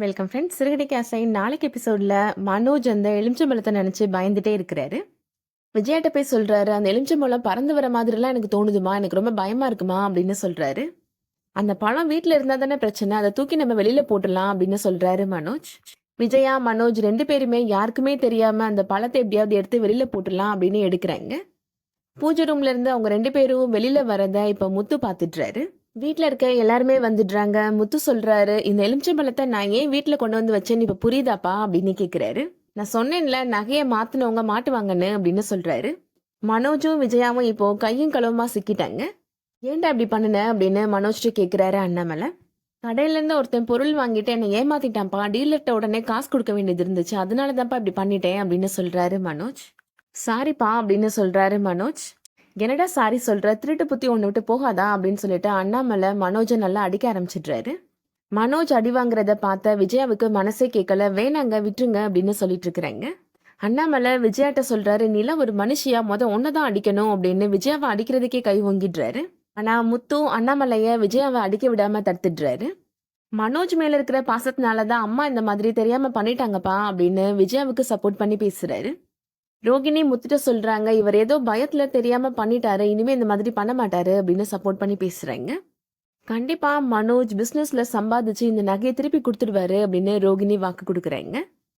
Welcome friends சிறுகடை கேசை நாளைக்கு எபிசோடில் மனோஜ் அந்த எலுமிச்சம்பழத்தை நினச்சி பயந்துட்டே இருக்கிறாரு. விஜயாட்ட போய் சொல்கிறாரு அந்த எலுமிச்சம்பழம் பறந்து வர மாதிரிலாம் எனக்கு தோணுதுமா? எனக்கு ரொம்ப பயமாக இருக்குமா? அப்படின்னு சொல்கிறாரு அந்த பழம் வீட்டில் இருந்தால் தானே பிரச்சனை அதை தூக்கி நம்ம வெளியில் போட்டுடலாம் அப்படின்னு சொல்கிறாரு மனோஜ். விஜயா மனோஜ் ரெண்டு பேருமே யாருக்குமே தெரியாமல் அந்த பழத்தை எப்படியாவது எடுத்து வெளியில் போட்டுடலாம் அப்படின்னு எடுக்கிறாங்க. பூஜை ரூம்ல இருந்து அவங்க ரெண்டு பேரும் வெளியில் வரதை இப்போ முத்து பார்த்துட்றாரு வீட்டில் இருக்க எல்லாருமே வந்துடுறாங்க. முத்து சொல்கிறாரு இந்த எலுமிச்சம்பழத்தை நான் ஏன் வீட்டில் கொண்டு வந்து வச்சேன்னு இப்போ புரியுதாப்பா? அப்படின்னு கேட்குறாரு நான் சொன்னேன்ல நகையை மாற்றினவங்க மாட்டுவாங்கன்னு அப்படின்னு சொல்கிறாரு மனோஜும் விஜயாவும் இப்போ கையும் களவுமா சிக்கிட்டாங்க. ஏன்டா அப்படி பண்ணுன? அப்படின்னு மனோஜ்ட்டு கேட்குறாரு அண்ணாமலை. கடையிலேருந்து ஒருத்தன் பொருள் வாங்கிட்டு என்னை ஏமாத்திட்டான்ப்பா. டீலர்கிட்ட உடனே காசு கொடுக்க வேண்டியது இருந்துச்சு. அதனால தான்ப்பா இப்படி பண்ணிட்டேன் அப்படின்னு சொல்கிறாரு மனோஜ். சாரிப்பா அப்படின்னு சொல்கிறாரு மனோஜ். என்னடா சாரி சொல்ற? திருட்டு புத்தி ஒன்று விட்டு போகாதா? அப்படின்னு சொல்லிட்டு அண்ணாமலை மனோஜை நல்லா அடிக்க ஆரம்பிச்சிடுறாரு. மனோஜ் அடி வாங்குறத பார்த்த விஜயாவுக்கு மனசே கேட்கல. வேணாங்க விட்டுருங்க அப்படின்னு சொல்லிட்டு இருக்கிறாங்க. அண்ணாமலை விஜயாட்ட சொல்றாரு நிலா ஒரு மனுஷியா? முத ஒன்னதான் அடிக்கணும். அப்படின்னு விஜயாவை அடிக்கிறதுக்கே கை ஓங்கிடுறாரு. ஆனா முத்து அண்ணாமலைய விஜயாவை அடிக்க விடாம தடுத்துடுறாரு. மனோஜ் மேல இருக்கிற பாசத்தினால தான் அம்மா இந்த மாதிரி தெரியாம பண்ணிட்டாங்கப்பா அப்படின்னு விஜயாவுக்கு சப்போர்ட் பண்ணி பேசுறாரு. ரோகிணி முத்துட்ட சொல்றாங்க இவர் ஏதோ பயத்துல தெரியாம பண்ணிட்டாரு இனிமே இந்த மாதிரி பண்ண மாட்டாரு அப்படின்னு சப்போர்ட் பண்ணி பேசுறாங்க. கண்டிப்பா மனோஜ் பிசினஸ்ல சம்பாதிச்சு இந்த நகையை திருப்பி கொடுத்துடுவாரு அப்படின்னு ரோகிணி வாக்கு கொடுக்குறாங்க.